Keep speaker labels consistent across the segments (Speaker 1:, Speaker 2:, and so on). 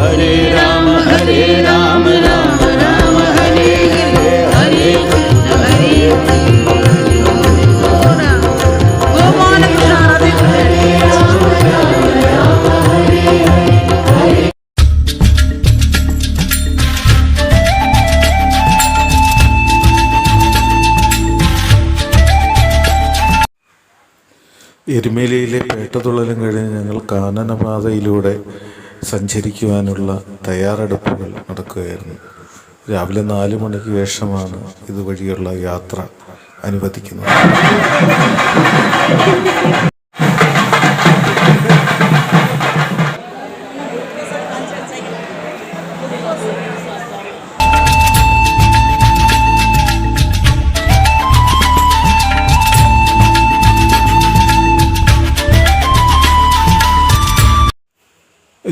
Speaker 1: ഹരേ രാമ
Speaker 2: എരുമേലിയിലെ പേട്ടതുള്ളലും കഴിഞ്ഞ് ഞങ്ങൾ കാനനപാതയിലൂടെ സഞ്ചരിക്കുവാനുള്ള തയ്യാറെടുപ്പുകൾ നടക്കുകയായിരുന്നു. രാവിലെ നാല് മണിക്ക് ശേഷമാണ് ഇതുവഴിയുള്ള യാത്ര അനുവദിക്കുന്നത്.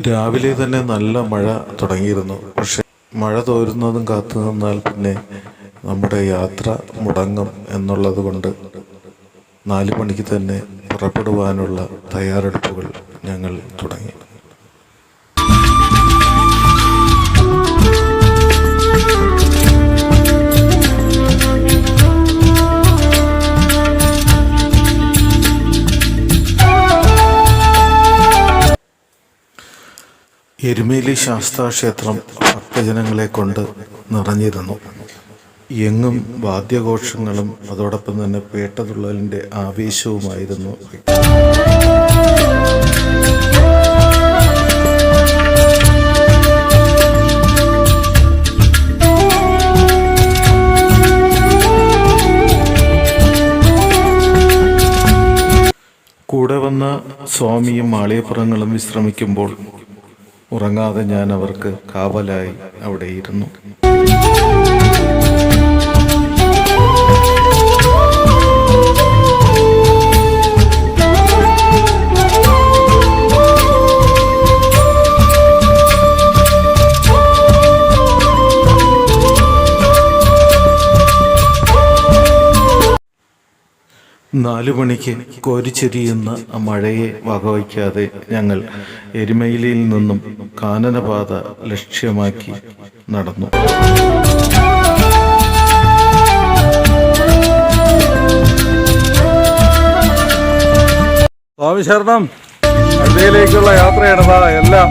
Speaker 2: രാവിലെ തന്നെ നല്ല മഴ തുടങ്ങിയിരുന്നു. പക്ഷെ മഴ തോരുന്നതും കാത്തു നിന്നാൽ പിന്നെ നമ്മുടെ യാത്ര മുടങ്ങും എന്നുള്ളത് കൊണ്ട് നാല് മണിക്ക് തന്നെ പുറപ്പെടുവാനുള്ള തയ്യാറെടുപ്പുകൾ ഞങ്ങൾ തുടങ്ങി. എരുമേലി ശാസ്താക്ഷേത്രം ഭക്തജനങ്ങളെ കൊണ്ട് നിറഞ്ഞിരുന്നു. എങ്ങും വാദ്യഘോഷങ്ങളും അതോടൊപ്പം തന്നെ പേട്ടതുള്ളലിന്റെ ആവേശവുമായിരുന്നു. കൂടെ വന്ന സ്വാമിയും മാളിയപ്പുറങ്ങളും വിശ്രമിക്കുമ്പോൾ ഉറങ്ങാതെ ഞാൻ അവർക്ക് കാവലായി അവിടെ ഇരുന്നു. നാലു മണിക്ക് കോരിച്ചെരിയുന്ന മഴയെ വകവയ്ക്കാതെ ഞങ്ങൾ എരുമയിലിൽ നിന്നും കാനനപാത ലക്ഷ്യമാക്കി നടന്നു.
Speaker 3: സ്വാമി ശരണം. അടുത്തയിലേക്കുള്ള യാത്രയാണ് എല്ലാം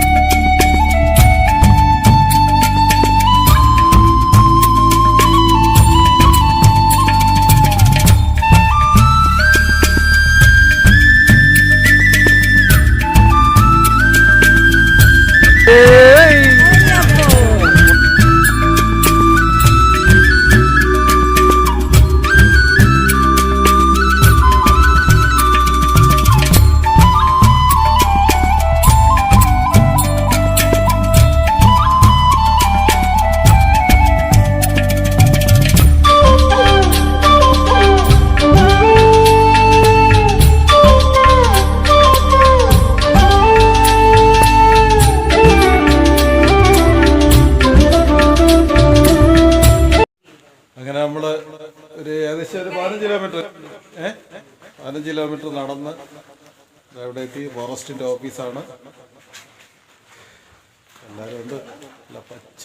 Speaker 3: കിലോമീറ്റർ. ഏ? പതിനഞ്ച് കിലോമീറ്റർ നടന്ന് അവിടെ എത്തി. ഫോറസ്റ്റിന്റെ ഓഫീസാണ്. എല്ലാവരും ഉണ്ട്. നല്ല പച്ച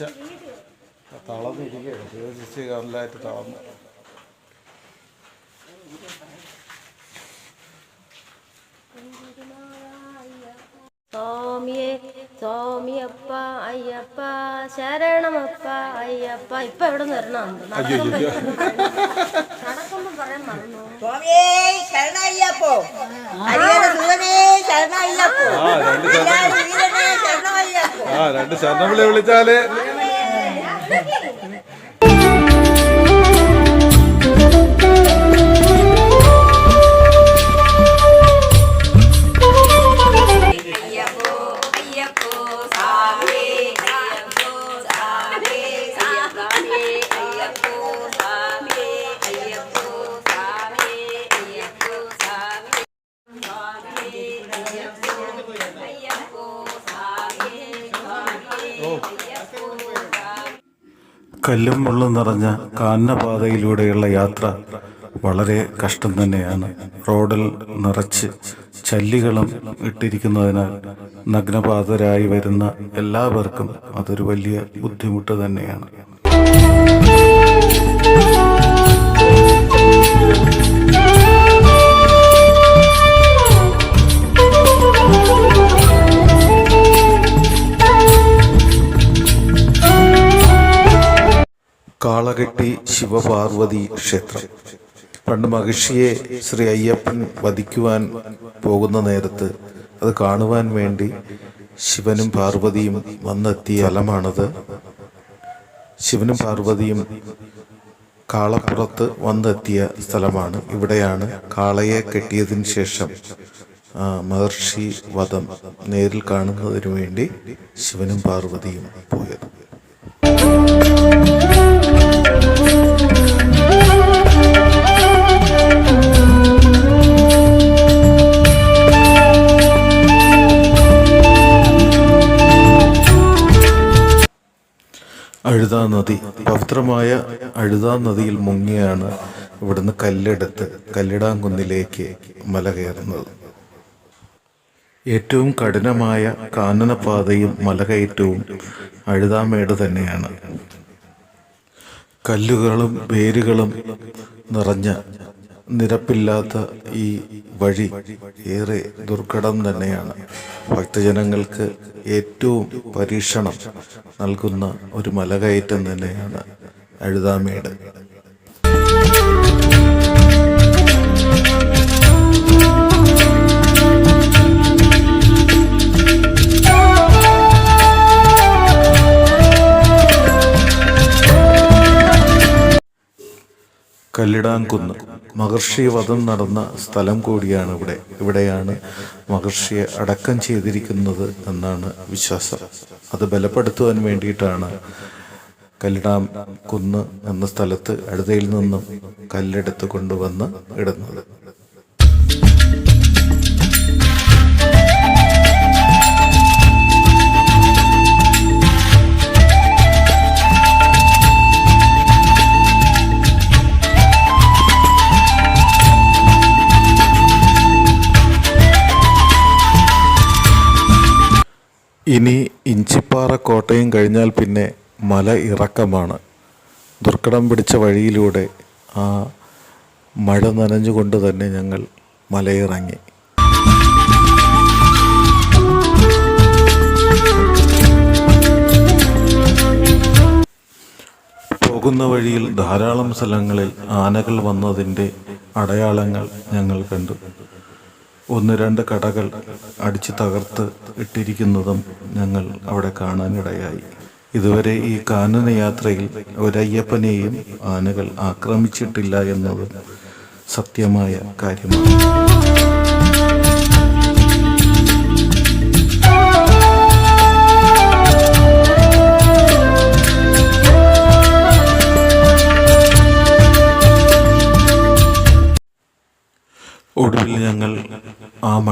Speaker 3: തളർന്നിരിക്കുകയാണ്. തീർച്ചയായും നല്ലതായിട്ട് തളർന്നു.
Speaker 4: സ്വാമിയെ സ്വാമിയപ്പ അയ്യപ്പ ശരണമപ്പ അയ്യപ്പ. ഇപ്പൊ എവിടെ നിന്ന് വരണം നടക്കുമ്പോ
Speaker 5: സ്വാമിയേ ശരണയ്യപ്പോ. ഹരിഹര സൂര്യനേ ശരണയ്യപ്പോ.
Speaker 3: ആ രണ്ട് ശരണം. ആ രണ്ട് ശരണവിളി
Speaker 5: വിളിച്ചാൽ
Speaker 2: കല്ലും മുള്ളും നിറഞ്ഞ കാന്നപാതയിലൂടെയുള്ള യാത്ര വളരെ കഷ്ടം തന്നെയാണ്. റോഡിൽ നിറച്ച് ചല്ലികളും ഇട്ടിരിക്കുന്നതിനാൽ നഗ്നപാതരായി വരുന്ന എല്ലാവർക്കും അതൊരു വലിയ ബുദ്ധിമുട്ട് തന്നെയാണ്. ശിവപാർവതി ക്ഷേത്രം. പണ്ട് മഹിഷിയെ ശ്രീ അയ്യപ്പൻ വധിക്കുവാൻ പോകുന്ന നേരത്ത് അത് കാണുവാൻ വേണ്ടി ശിവനും പാർവതിയും വന്നെത്തിയ അലമാണത് ശിവനും പാർവതിയും കാളപ്പുറത്ത് വന്നെത്തിയ സ്ഥലമാണ്. ഇവിടെയാണ് കാളയെ കെട്ടിയതിന് ശേഷം മഹർഷി വധം നേരിൽ കാണുന്നതിനു വേണ്ടി ശിവനും പാർവതിയും പോയത്. അഴുതാ നദി പവിത്രമായ അഴുതാ നദിയിൽ മുങ്ങിയാണ് ഇവിടുന്ന് കല്ലെടുത്ത് കല്ലിടാംകുന്നിലേക്ക് മല കയറുന്നത്. ഏറ്റവും കഠിനമായ കാനനപാതയും മലകയറ്റവും അഴുതാമേട് തന്നെയാണ്. കല്ലുകളും വേരുകളും നിറഞ്ഞ നിരപ്പില്ലാത്ത ഈ വഴി ഏറെ ദുർഘടം തന്നെയാണ്. ഭക്തജനങ്ങൾക്ക് ഏറ്റവും പരീക്ഷണം നൽകുന്ന ഒരു മലകയറ്റം തന്നെയാണ് അഴുതാമേട്. കല്ലിടാംകുന്ന് മഹർഷി വധം നടന്ന സ്ഥലം കൂടിയാണ് ഇവിടെ. ഇവിടെയാണ് മഹർഷിയെ അടക്കം ചെയ്തിരിക്കുന്നത് എന്നാണ് വിശ്വാസം. അത് ബലപ്പെടുത്തുവാൻ വേണ്ടിയിട്ടാണ് കല്ലിടാം കുന്ന് എന്ന സ്ഥലത്ത് അടുതയിൽ നിന്നും കല്ലെടുത്ത് കൊണ്ടുവന്ന് ഇടുന്നത്. ഇനി ഇഞ്ചിപ്പാറ കോട്ടയം കഴിഞ്ഞാൽ പിന്നെ മല ഇറക്കമാണ്. ദുർഘടം പിടിച്ച വഴിയിലൂടെ ആ മഴ നനഞ്ഞുകൊണ്ട് തന്നെ ഞങ്ങൾ മലയിറങ്ങി. പോകുന്ന വഴിയിൽ ധാരാളം സ്ഥലങ്ങളിൽ ആനകൾ വന്നതിന്റെ അടയാളങ്ങൾ ഞങ്ങൾ കണ്ടു. ഒന്ന് രണ്ട് കടകൾ അടിച്ചു തകർത്ത് ഇട്ടിരിക്കുന്നതും ഞങ്ങൾ അവിടെ കാണാനിടയായി. ഇതുവരെ ഈ കാനന യാത്രയിൽ ഒരയ്യപ്പനെയും ആനകൾ ആക്രമിച്ചിട്ടില്ല എന്നത് സത്യമായ കാര്യമാണ്.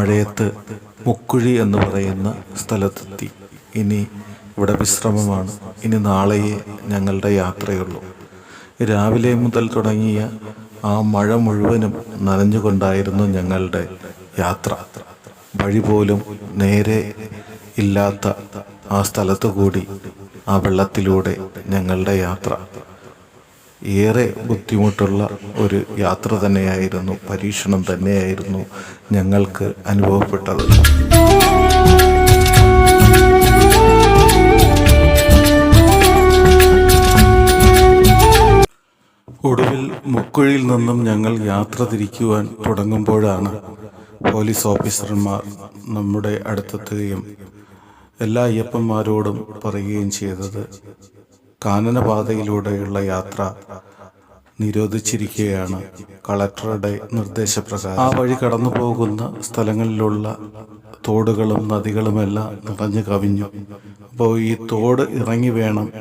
Speaker 2: മഴയത്ത് മുക്കുഴി എന്ന് പറയുന്ന സ്ഥലത്തെത്തി. ഇനി ഇവിടെ വിശ്രമമാണ്. ഇനി നാളെയേ ഞങ്ങളുടെ യാത്രയുള്ളൂ. രാവിലെ മുതൽ തുടങ്ങിയ ആ മഴ മുഴുവനും നനഞ്ഞുകൊണ്ടായിരുന്നു ഞങ്ങളുടെ യാത്ര. വഴി പോലും നേരെ ഇല്ലാത്ത ആ സ്ഥലത്തു കൂടി ആ വെള്ളത്തിലൂടെ ഞങ്ങളുടെ യാത്ര. ഏറെ ബുദ്ധിമുട്ടുള്ള ഒരു യാത്ര തന്നെയായിരുന്നു പരീക്ഷണം തന്നെയായിരുന്നു ഞങ്ങൾക്ക് അനുഭവപ്പെട്ടത്. ഒടുവിൽ മുക്കുഴിയിൽ നിന്നും ഞങ്ങൾ യാത്ര തിരിക്കുവാൻ തുടങ്ങുമ്പോഴാണ് പോലീസ് ഓഫീസർമാർ നമ്മുടെ അടുത്തെത്തുകയും എല്ലാ അയ്യപ്പന്മാരോടും പറയുകയും ചെയ്തത് കാനനപാതയിലൂടെയുള്ള യാത്ര നിരോധിച്ചിരിക്കുകയാണ് കളക്ടറുടെ നിർദ്ദേശപ്രകാരം. ആ വഴി കടന്നു പോകുന്ന സ്ഥലങ്ങളിലുള്ള തോടുകളും നദികളുമെല്ലാം നിറഞ്ഞു കവിഞ്ഞു. അപ്പോൾ ഈ തോട് ഇറങ്ങി വേണം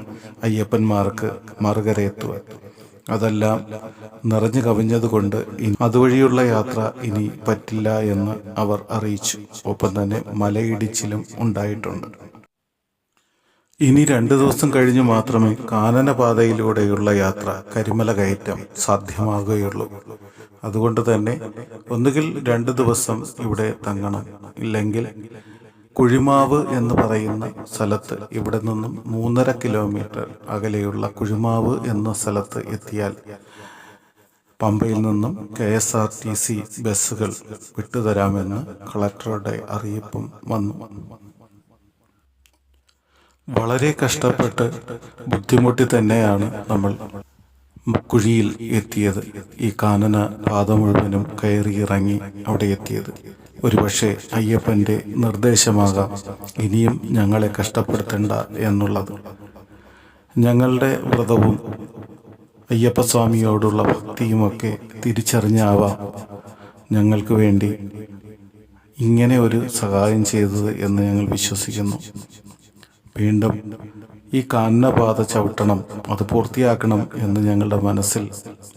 Speaker 2: അയ്യപ്പന്മാർക്ക് മറുകരയെത്തുവാൻ. അതെല്ലാം നിറഞ്ഞു കവിഞ്ഞതുകൊണ്ട് അതുവഴിയുള്ള യാത്ര ഇനി പറ്റില്ല എന്ന് അവർ അറിയിച്ചു. ഒപ്പം തന്നെ മലയിടിച്ചിലും ഉണ്ടായിട്ടുണ്ട്. ഇനി രണ്ടു ദിവസം കഴിഞ്ഞ് മാത്രമേ കാനനപാതയിലൂടെയുള്ള യാത്ര കരിമല കയറ്റം സാധ്യമാകുകയുള്ളൂ. അതുകൊണ്ട് തന്നെ ഒന്നുകിൽ രണ്ട് ദിവസം ഇവിടെ തങ്ങണം ഇല്ലെങ്കിൽ കുഴിമാവ് എന്ന് പറയുന്ന സ്ഥലത്ത് ഇവിടെ നിന്നും മൂന്നര കിലോമീറ്റർ അകലെയുള്ള കുഴിമാവ് എന്ന സ്ഥലത്ത് എത്തിയാൽ പമ്പയിൽ നിന്നും K S R T C ബസ്സുകൾ വിട്ടുതരാമെന്ന് കളക്ടറുടെ അറിയിപ്പും വന്നു. വളരെ കഷ്ടപ്പെട്ട് ബുദ്ധിമുട്ടി തന്നെയാണ് നമ്മൾ കുഴിയിൽ എത്തിയത്. ഈ കാനന പാത മുഴുവനും കയറി ഇറങ്ങി അവിടെ എത്തിയത്. ഒരുപക്ഷെ അയ്യപ്പന്റെ നിർദ്ദേശമാകാം ഇനിയും ഞങ്ങളെ കഷ്ടപ്പെടുത്തേണ്ട എന്നുള്ളത്. ഞങ്ങളുടെ വ്രതവും അയ്യപ്പസ്വാമിയോടുള്ള ഭക്തിയുമൊക്കെ തിരിച്ചറിഞ്ഞാവാം ഞങ്ങൾക്ക് വേണ്ടി ഇങ്ങനെ ഒരു സഹായം ചെയ്തത് എന്ന് ഞങ്ങൾ വിശ്വസിക്കുന്നു. വീണ്ടും ഈ കാനനപാത ചവിട്ടണം അത് പൂർത്തിയാക്കണം എന്ന് ഞങ്ങളുടെ മനസ്സിൽ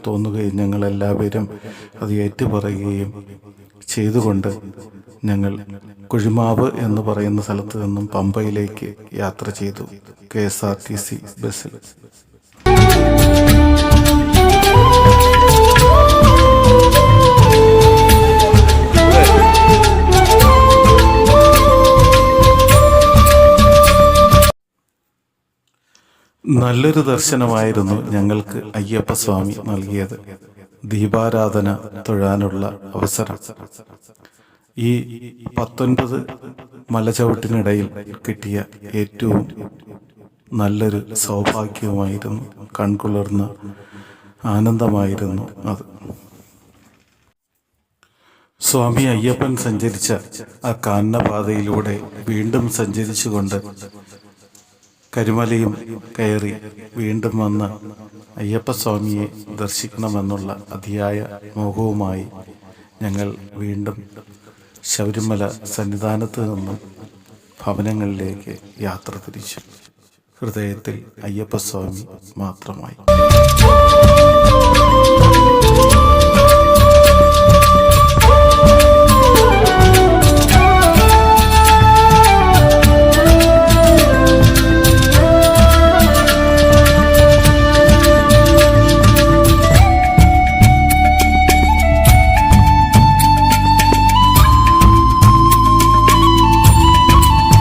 Speaker 2: തോന്നുകയും ഞങ്ങൾ എല്ലാവരും അത് ഏറ്റുപറയുകയും ചെയ്തുകൊണ്ട് ഞങ്ങൾ കുഴിമാവ് എന്ന് പറയുന്ന സ്ഥലത്ത് നിന്നും പമ്പയിലേക്ക് യാത്ര ചെയ്തു K S R T C ബസ്സിൽ. നല്ലൊരു ദർശനമായിരുന്നു ഞങ്ങൾക്ക് അയ്യപ്പസ്വാമി നൽകിയത്. ദീപാരാധന തൊഴാനുള്ള അവസരം. ഈ പത്തൊൻപത് മലചവിട്ടിനിടയിൽ കിട്ടിയ ഏറ്റവും നല്ലൊരു സൗഭാഗ്യവുമായിരുന്നു കൺകുളിർന്ന ആനന്ദമായിരുന്നു അത്. സ്വാമി അയ്യപ്പൻ സഞ്ചരിച്ച ആ കാനനപാതയിലൂടെ വീണ്ടും സഞ്ചരിച്ചുകൊണ്ട് കരിമലയും കയറി വീണ്ടും വന്ന് അയ്യപ്പസ്വാമിയെ ദർശിക്കണമെന്നുള്ള അതിയായ മോഹവുമായി ഞങ്ങൾ വീണ്ടും ശബരിമല സന്നിധാനത്ത് നിന്നും ഭവനങ്ങളിലേക്ക് യാത്ര തിരിച്ചു. ഹൃദയത്തിൽ അയ്യപ്പസ്വാമി മാത്രമായി.